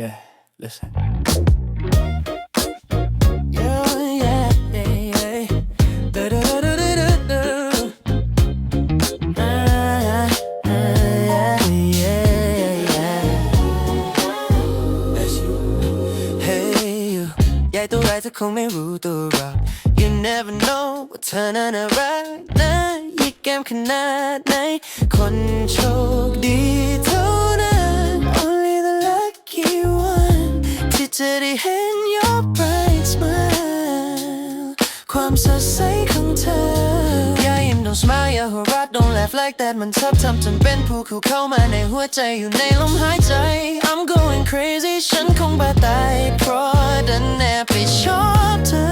Yeah, listen. 더 꿈이 우더라 You never know ว่าเธอนั้นรักนะยิ่งแก้มขนาดไหนคนโชว จะได้เห็น your bright smile ความสดใสของเธอ อย่ายิ้ม don't smile อย่าหัวเราะ don't laugh like that มันชอบทำจนเป็นภูเขาเข้ามาในหัวใจอยู่ในลมหายใจ I'm going crazy ฉันคงบ้าตายเพราะดันแอบไปชอบเธอ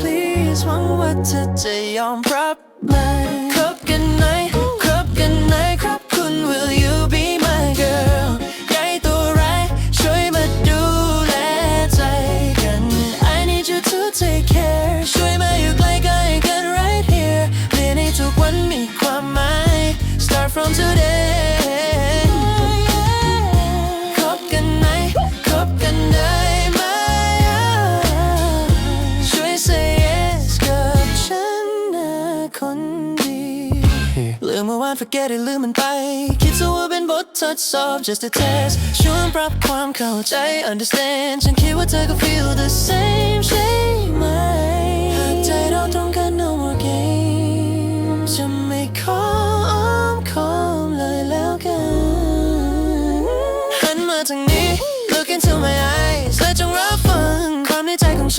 Please หวังว่าเธอจะยอมรับมันค today คบกันไหมคบกันได้ไหมช่วย say yes กับฉันนะคนดี ลืมเมื่อวาน forget it ลืมมันไป คิดซะว่าเป็นบททดสอบ just a test ชวยปรับความเข้าใจ understand ฉันคิดว่าเธอก็ feel the same ใช่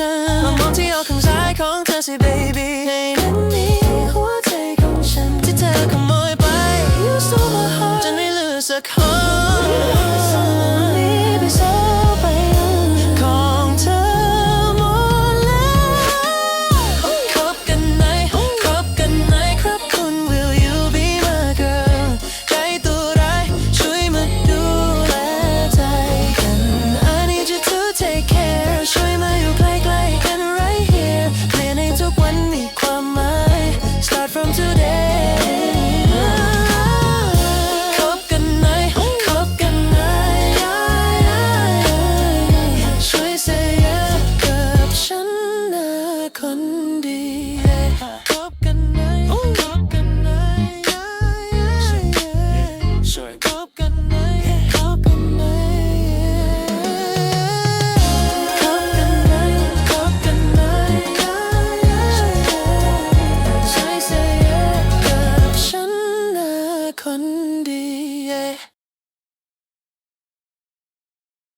ฉันลองมองที่อกข้างซ้ายของเธอสิ baby ในนั้นมีหัวใจของฉันที่เธอขโมยไป you stole my heart จนไม่เหลือสักคนนี้